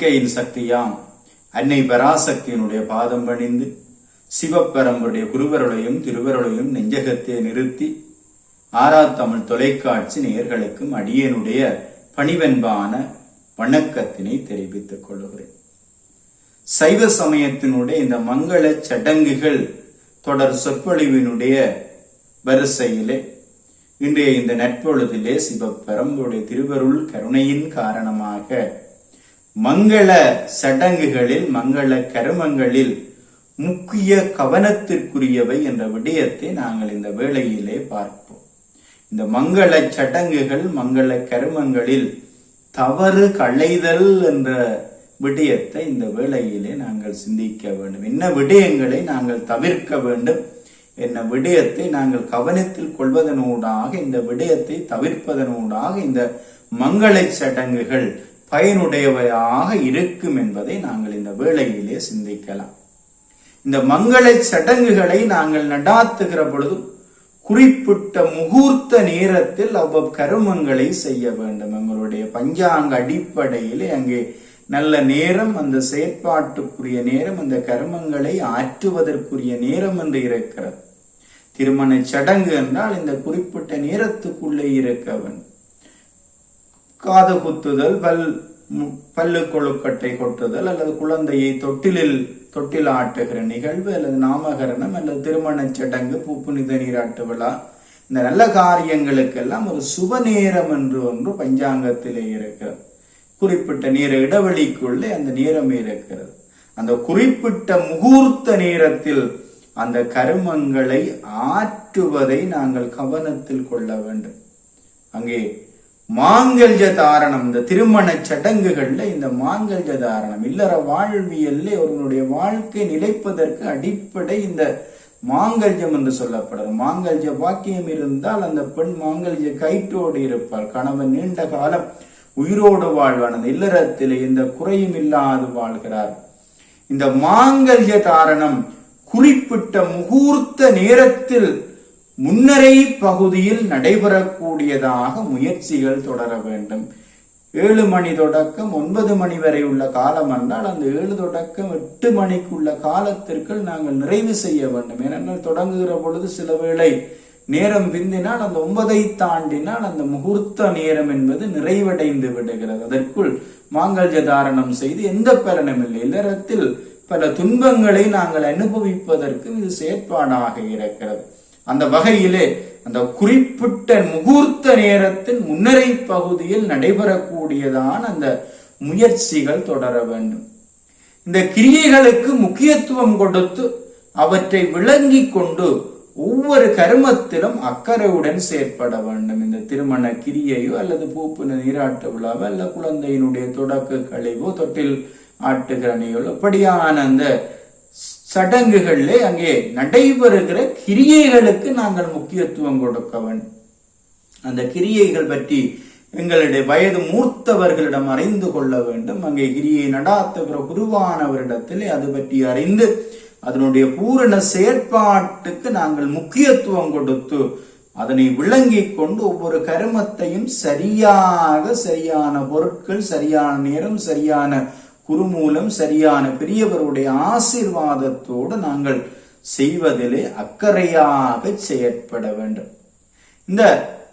நம்பிக்கையின் சக்தியாம் அன்னை பராசக்தியினுடைய பாதம் பணிந்து சிவப்பரம்பருடைய குருவருளையும் திருவருளையும் நெஞ்சகத்தை நிறுத்தி ஆரா தமிழ் தொலைக்காட்சி நேயர்களுக்கும் அடியனுடைய பணிவென்பான வணக்கத்தினை தெரிவித்துக் கொள்கிறேன் சைவ சமயத்தினுடைய இந்த மங்கள சடங்குகள் தொடர் சொற்பொழிவினுடைய வரிசையிலே இன்றைய இந்த நட்பொழுதிலே சிவப்பெரம்புடைய திருவருள் கருணையின் காரணமாக மங்கள சடங்குகளில் மங்கள கருமங்களில் முக்கிய கவனத்திற்குரியவை என்ற விடயத்தை நாங்கள் இந்த வேளையிலே பார்ப்போம். இந்த மங்கள சடங்குகள் மங்கள கருமங்களில் தவறு களைதல் என்ற விடயத்தை இந்த வேளையிலே நாங்கள் சிந்திக்க வேண்டும். என்ன விடயங்களை நாங்கள் தவிர்க்க வேண்டும்? என்ன விடயத்தை நாங்கள் கவனத்தில் கொள்வதனூடாக இந்த விடயத்தை தவிர்ப்பதனூடாக இந்த மங்கள சடங்குகள் பயனுடையவையாக இருக்கும் என்பதை நாங்கள் இந்த வேளையிலே சிந்திக்கலாம். இந்த மங்கள சடங்குகளை நாங்கள் நடாத்துகிற பொழுது குறிப்பிட்ட முகூர்த்த நேரத்தில் அவ்வளவு கருமங்களை செய்ய வேண்டும். எங்களுடைய பஞ்சாங்க அடிப்படையில் அங்கே நல்ல நேரம் அந்த செயற்பாட்டுக்குரிய நேரம் அந்த கருமங்களை ஆற்றுவதற்குரிய நேரம் என்று இருக்கிறது. திருமண சடங்கு என்றால் இந்த குறிப்பிட்ட நேரத்துக்குள்ளே இருக்க வேண்டும். காது குத்துதல் பல் பல்லு கொழுக்கட்டை கொட்டுதல் அல்லது குழந்தையை தொட்டிலில் தொட்டில் ஆட்டுகிற நிகழ்வு அல்லது நாமகரணம் அல்லது திருமணச் சடங்கு பூப்புனித நீராட்டு விழா. இந்த நல்ல காரியங்களுக்கெல்லாம் ஒரு சுப நேரம் என்று ஒன்று பஞ்சாங்கத்திலே இருக்கிறது குறிப்பிட்ட நேர இடைவெளிக்குள்ளே அந்த நேரம் இருக்கிறது. அந்த குறிப்பிட்ட முகூர்த்த நேரத்தில் அந்த கருமங்களை ஆற்றுவதை நாங்கள் கவனத்தில் கொள்ள வேண்டும். அங்கே மாங்கல்ய தாரணம் இந்த திருமண சடங்குகள்ல இந்த மாங்கல்ய தாரணம் இல்லற வாழ்வியல்ல ஒருவனுடைய வாழ்க்கை நிலைப்பதற்கு அடிப்படை இந்த மாங்கல்யம் என்று சொல்லப்படும். மாங்கல்ய வாக்கியம் இருந்தால் அந்த பெண் மாங்கல்ய கயிற்றோடு இருப்பாள். கணவன் நீண்ட காலம் உயிரோடு வாழ்வான் அந்த இல்லறத்திலே இந்த குறையும் இல்லாது வாழ்கிறார். இந்த மாங்கல்ய தாரணம் குறிப்பிட்ட முகூர்த்த நேரத்தில் முன்னரை பகுதியில் நடைபெறக்கூடியதாக முயற்சிகள் தொடர வேண்டும். ஏழு மணி தொடக்கம் ஒன்பது மணி வரை உள்ள காலம் என்றால் அந்த ஏழு தொடக்கம் எட்டு மணிக்குள்ள காலத்திற்குள் நாங்கள் நிறைவு செய்ய வேண்டும். ஏனென்றால் தொடங்குகிற பொழுது சில வேளை நேரம் பிந்தினால் அந்த ஒன்பதை தாண்டினால் அந்த முகூர்த்த நேரம் என்பது நிறைவடைந்து விடுகிறது. அதற்குள் மாங்கல்ய தாரணம் செய்து எந்த பலனும் இல்லை. இல்லறத்தில் பல துன்பங்களை நாங்கள் அனுபவிப்பதற்கு இது செயற்பாடாக இருக்கிறது. அந்த வகையிலே அந்த குறிப்பிட்ட முகூர்த்த நேரத்தின் முன்னரை பகுதியில் நடைபெறக்கூடியதான் அந்த முயற்சிகள் தொடர வேண்டும். இந்த கிரியைகளுக்கு முக்கியத்துவம் கொடுத்து அவற்றை விளங்கி கொண்டு ஒவ்வொரு கருமத்திலும் அக்கறையுடன் செயற்பட வேண்டும். இந்த திருமண கிரியையோ அல்லது பூப்பு நீராட்டு விழாவோ அல்ல குழந்தையினுடைய தொடக்க கழிவோ தொட்டில் ஆட்டுகிற நிகழ்வு அப்படியான அந்த சடங்குகளிலே அங்கே நடைபெறுகிற கிரியைகளுக்கு நாங்கள் முக்கியத்துவம் கொடுக்க வேண்டும். அந்த கிரியைகள் பற்றி எங்களுடைய வயது மூர்த்தவர்களிடம் அறிந்து கொள்ள வேண்டும். அங்கே கிரியை நடாத்துகிற குருவானவரிடத்தில் அது பற்றி அறிந்து அதனுடைய பூரண செயற்பாட்டுக்கு நாங்கள் முக்கியத்துவம் கொடுத்து அதனை விளங்கி கொண்டு ஒவ்வொரு கருமத்தையும் சரியாக சரியான பொருட்கள் சரியான நேரம் சரியான குருமூலம் சரியான பெரியவருடைய ஆசீர்வாதத்தோடு நாங்கள் செய்வதிலே அக்கறையாக செயற்பட வேண்டும். இந்த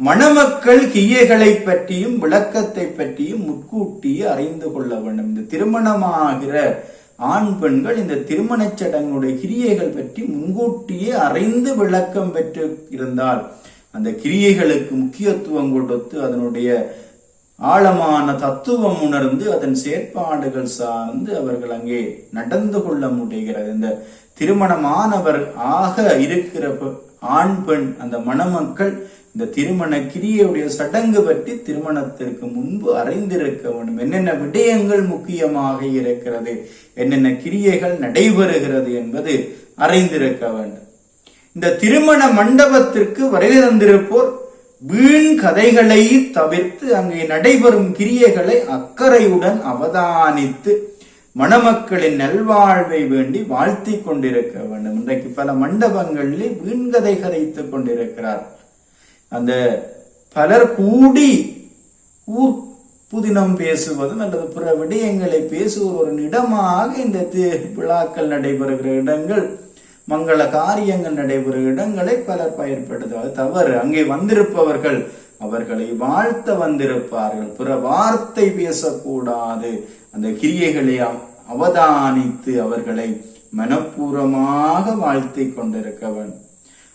மணமக்கள் கியைகளை பற்றியும் விளக்கத்தை பற்றியும் முன்கூட்டியே அறிந்து கொள்ள வேண்டும். இந்த திருமணமாகிற ஆண் பெண்கள் இந்த திருமணச் சடங்குடைய கிரியைகள் பற்றி முன்கூட்டியே அறிந்து விளக்கம் பெற்று இருந்தால் அந்த கிரியைகளுக்கு முக்கியத்துவம் கொடுத்து அதனுடைய ஆழமான தத்துவம் உணர்ந்து அதன் செயற்பாடுகள் சார்ந்து அவர்கள் அங்கே நடந்து கொள்ள முடிகிறது இந்த திருமணமானவர் ஆக இருக்கிற ஆண் பெண் அந்த மணமக்கள் இந்த திருமண கிரியையுடைய சடங்கு பற்றி திருமணத்திற்கு முன்பு அறிந்திருக்க வேண்டும். என்னென்ன விடயங்கள் முக்கியமாக இருக்கிறது? என்னென்ன கிரியைகள் நடைபெறுகிறது என்பது அறிந்திருக்க வேண்டும். இந்த திருமண மண்டபத்திற்கு வருகை தந்திருப்போர் வீண் கதைகளை தவிர்த்து அங்கே நடைபெறும் கிரியைகளை அக்கறையுடன் அவதானித்து மணமக்களின் நல்வாழ்வை வேண்டி வாழ்த்தி கொண்டிருக்க வேண்டும். இன்றைக்கு பல மண்டபங்களிலே வீண்கதை கதைத்துக் கொண்டிருக்கிறார். அந்த பலர் கூடி ஊர் புதினம் பேசுவதும் அல்லது பிற விடயங்களை பேசுவது ஒரு இடமாக இந்த விழாக்கள் நடைபெறுகிற இடங்கள். மங்கள காரியங்கள் நடைபெறும் இடங்களை பலர் பயன்படுத்துவது தவறு. அங்கே வந்திருப்பவர்கள் அவர்களை வாழ்த்த வந்திருப்பார்கள். பிற வார்த்தை பேசக்கூடாது. அந்த கிரியைகளை அவதானித்து அவர்களை மனப்பூர்வமாக வாழ்த்தி கொண்டிருக்கவன்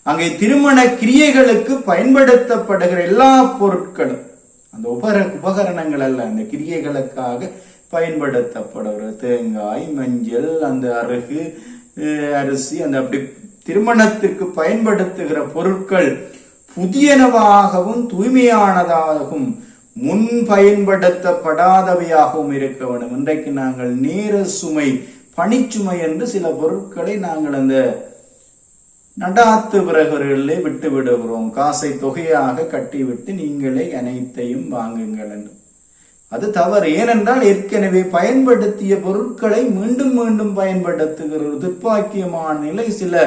அங்கே திருமண கிரியைகளுக்கு பயன்படுத்தப்படுகிற எல்லா பொருட்களும் அந்த உபர உபகரணங்கள் அல்ல அந்த கிரியைகளுக்காக பயன்படுத்தப்படுகிற தேங்காய் மஞ்சள் அந்த அருகு அரிசி அந்த அப்படி திருமணத்திற்கு பயன்படுத்துகிற பொருட்கள் புதியனவாகவும் தூய்மையானதாகவும் முன் பயன்படுத்தப்படாதவையாகவும் இருக்க வேண்டும். இன்றைக்கு நாங்கள் நேர சுமை பணிச்சுமை என்று சில பொருட்களை நாங்கள் அந்த நடாத்து பிறகுகளிலே விட்டு விடுகிறோம் காசை தொகையாக கட்டிவிட்டு நீங்களே அனைத்தையும் வாங்குங்கள் என்று. அது தவறு. ஏனென்றால் ஏற்கனவே பயன்படுத்திய பொருட்களை மீண்டும் மீண்டும் பயன்படுத்துகிற ஒரு துப்பாக்கியமான நிலை சில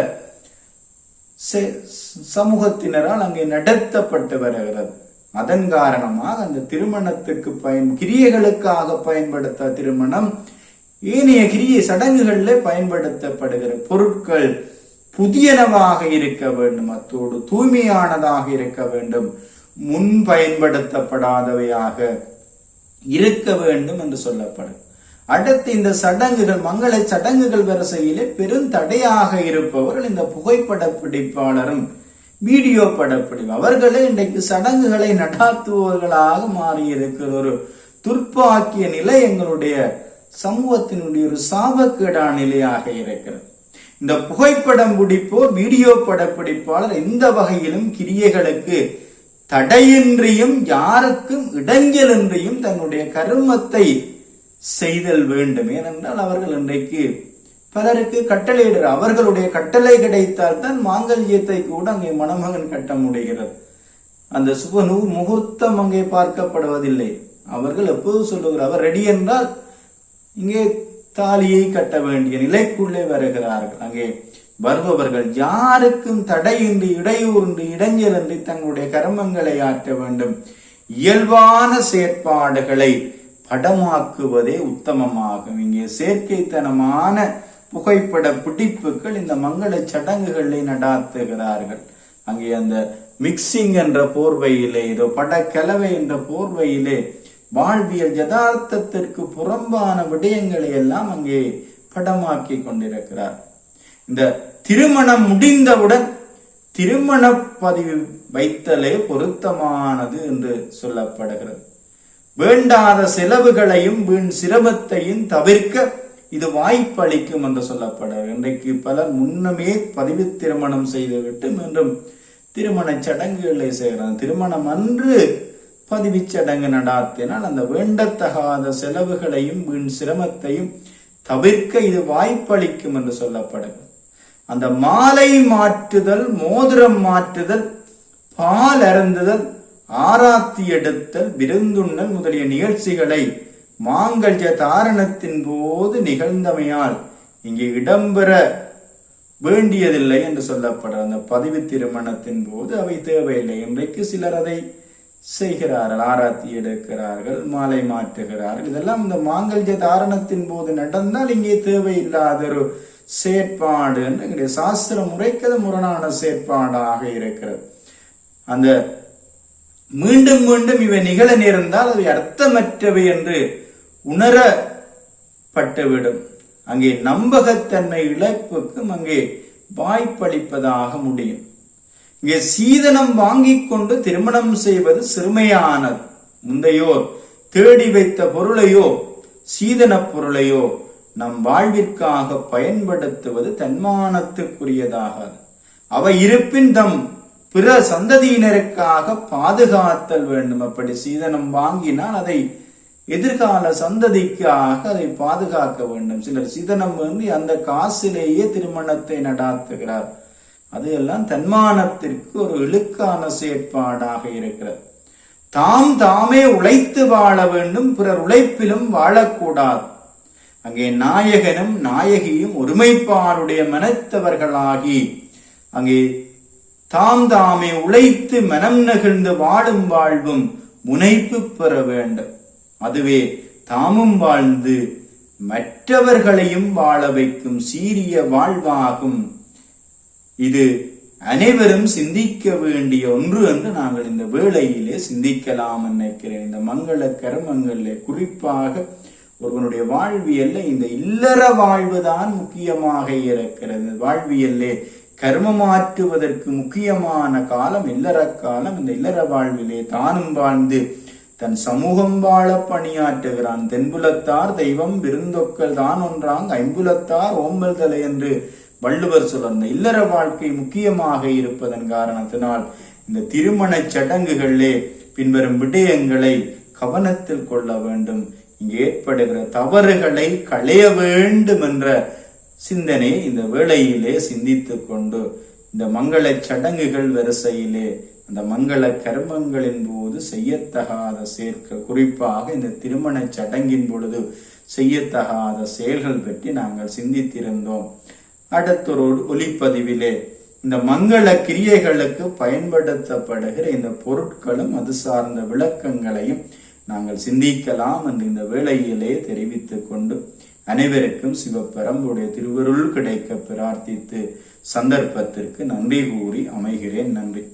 சமூகத்தினரால் அங்கே நடத்தப்பட்டு வருகிறது. அதன் காரணமாக அந்த திருமணத்துக்கு பயன் கிரியைகளுக்காக பயன்படுத்த திருமணம் ஏனைய கிரியை சடங்குகளில் பயன்படுத்தப்படுகிற பொருட்கள் புதியனவாக இருக்க வேண்டும். அத்தோடு தூய்மையானதாக இருக்க வேண்டும். முன் பயன்படுத்தப்படாதவையாக இருக்க வேண்டும் என்று சொல்லப்படும். அடுத்து இந்த சடங்குகள் மங்கள சடங்குகள் வரிசையிலே பெருந்தடையாக இருப்பவர்கள் இந்த புகைப்பட பிடிப்பாளரும் வீடியோ படப்பிடிப்பு. அவர்களே இன்றைக்கு சடங்குகளை நடாத்துபவர்களாக மாறி இருக்கிற ஒரு துர்ப்பாக்கிய நிலை எங்களுடைய சமூகத்தினுடைய ஒரு சாபக்கேடா நிலையாக இருக்கிறது. இந்த புகைப்படம் பிடிப்போர் வீடியோ படப்பிடிப்பாளர் எந்த வகையிலும் கிரியைகளுக்கு தடையின்றியும் யாருக்கும் இடைஞ்சலின்றியும் தன்னுடைய கருமத்தை செய்தல் வேண்டும். ஏனென்றால் அவர்கள் இன்றைக்கு பலருக்கு கட்டளையிடுற அவர்களுடைய கட்டளை கிடைத்தால் தான் மாங்கல்யத்தை கூட அங்கே மணமகன் கட்ட முடிகிறது. அந்த சுப முகூர்த்தம் அங்கே பார்க்கப்படுவதில்லை. அவர்கள் எப்போது சொல்லுகிறார் அவர் ரெடி என்றால் இங்கே தாலியை கட்ட வேண்டிய நிலைக்குள்ளே வருகிறார்கள். அங்கே வருபவர்கள் யாருக்கும் தடையின்றி இடையூறின்றி இடைஞ்சலின்றி தங்களுடைய கர்மங்களை ஆற்ற வேண்டும். இயல்பான செயற்பாடுகளை படமாக்குவதே உத்தமமாகும். இங்கே செயற்கைத்தனமான புகைப்பட பிடிப்புகள் இந்த மங்கள சடங்குகளை நடாத்துகிறார்கள். அங்கே அந்த மிக்சிங் என்ற போர்வையிலே இதோ படக்கலவை என்ற போர்வையிலே வாழ்வியல் யதார்த்தத்திற்கு புறம்பான விடயங்களை எல்லாம் அங்கே படமாக்கி கொண்டிருக்கிறார். இந்த திருமணம் முடிந்தவுடன் திருமண பதிவு வைத்தலே பொருத்தமானது என்று சொல்லப்படுகிறது. வேண்டாத செலவுகளையும் வீண் சிரமத்தையும் தவிர்க்க இது வாய்ப்பளிக்கும் என்று சொல்லப்படுகிறது. இன்றைக்கு பலர் முன்னமே பதிவு திருமணம் செய்துவிட்டு மீண்டும் திருமண சடங்குகளை செய்கிறார் திருமணம் அன்று பதிவு சடங்கு நடாத்தினால் அந்த வேண்டத்தகாத செலவுகளையும் வீண் சிரமத்தையும் தவிர்க்க இது வாய்ப்பளிக்கும் என்று சொல்லப்படுகிறது. அந்த மாலை மாற்றுதல் மோதிரம் மாற்றுதல் பால் அருந்துதல் ஆராத்தி எடுத்தல் விருந்துண்ணல் முதலிய நிகழ்ச்சிகளை மாங்கல்ய தாரணத்தின் போது நிகழ்ந்தமையால் இங்கே இடம்பெற வேண்டியதில்லை என்று சொல்லப்படுற அந்த பதிவு திருமணத்தின் போது அவை தேவையில்லை. இன்றைக்கு சிலர் அதை செய்கிறார்கள் ஆராத்தி எடுக்கிறார்கள் மாலை மாற்றுகிறார்கள். இதெல்லாம் இந்த மாங்கல்ய தாரணத்தின் போது நடந்தால் இங்கே தேவையில்லாத ஒரு செயற்பாடு என்று எங்களுடைய முரணான செயற்பாடாக இருக்கிறது. அந்த மீண்டும் மீண்டும் இவை நிகழ நேர்ந்தால் அவை அர்த்தமற்றவை என்று உணரப்பட்டுவிடும். அங்கே நம்பகத்தன்மை இழப்புக்கும் அங்கே வாய்ப்பளிப்பதாக முடியும். இங்கே சீதனம் வாங்கிக் கொண்டு திருமணம் செய்வது சிறுமையானது. முந்தையோர் தேடி வைத்த பொருளையோ சீதன பொருளையோ நம் வாழ்விற்காக பயன்படுத்துவது தன்மானத்துக்குரியதாக அவை இருப்பின் தம் பிற சந்ததியினருக்காக பாதுகாத்தல் வேண்டும். அப்படி சீதனம் வாங்கினால் அதை எதிர்கால சந்ததிக்காக அதை பாதுகாக்க வேண்டும். சிலர் சீதனம் வந்து அந்த காசிலேயே திருமணத்தை நடாத்துகிறார். அது எல்லாம் தன்மானத்திற்கு ஒரு இழுக்கான செயற்பாடாக இருக்கிறது. தாம் தாமே உழைத்து வாழ வேண்டும். பிறர் உழைப்பிலும் வாழக்கூடாது. அங்கே நாயகனும் நாயகியும் ஒருமைப்பாருடைய மனத்தவர்களாகி அங்கே தாம் தாமே உழைத்து மனம் நகிழ்ந்து வாழும் வாழ்வும் முனைப்பு பெற வேண்டும். அதுவே தாமும் வாழ்ந்து மற்றவர்களையும் வாழ வைக்கும் சீரிய வாழ்வாகும். இது அனைவரும் சிந்திக்க வேண்டிய ஒன்று என்று நாங்கள் இந்த வேளையிலே சிந்திக்கலாம் நினைக்கிறேன். இந்த மங்கள கர்மங்களிலே குறிப்பாக ஒருவனுடைய வாழ்வியல்ல இந்த இல்லற வாழ்வுதான் முக்கியமாக இருக்கிறது. வாழ்வியல்லே கர்மமாற்றுவதற்கு முக்கியமான காலம் இல்லற காலம் இந்த இல்லற வாழ்விலே தானும் வாழ்ந்து தன் சமூகம் வாழ பணியாற்றுகிறான். தென்புலத்தார் தெய்வம் விருந்தொக்கல் தான் ஒன்றாங் ஐம்புலத்தார் ஓம்பல் தலை என்று வள்ளுவர் சொல்ல இல்லற வாழ்க்கை முக்கியமாக இருப்பதன் காரணத்தினால் இந்த திருமண சடங்குகளிலே பின்வரும் விடயங்களை கவனத்தில் கொள்ள வேண்டும். இங்கு ஏற்படுகிற தவறுகளை களைய வேண்டும் என்ற சிந்தனை இந்த வேளையிலே சிந்தித்துக் கொண்டு இந்த மங்கள சடங்குகள் வரிசையிலே அந்த மங்கள கர்மங்களின் போது செய்யத்தகாத சேர்க்க குறிப்பாக இந்த திருமண சடங்கின் பொழுது செய்யத்தகாத செயல்கள் பற்றி நாங்கள் சிந்தித்திருந்தோம். அடுத்தொரு ஒலிப்பதிவிலே இந்த மங்கள கிரியைகளுக்கு பயன்படுத்தப்படுகிற இந்த பொருட்களும் அது சார்ந்த விளக்கங்களையும் நாங்கள் சிந்திக்கலாம் என்று இந்த வேளையிலே தெரிவித்துக் கொண்டு அனைவருக்கும் சிவப்பரம்புடைய திருவருள் கிடைக்க பிரார்த்தித்து சந்தர்ப்பத்திற்கு நன்றி கூறி அமைகிறேன். நன்றி.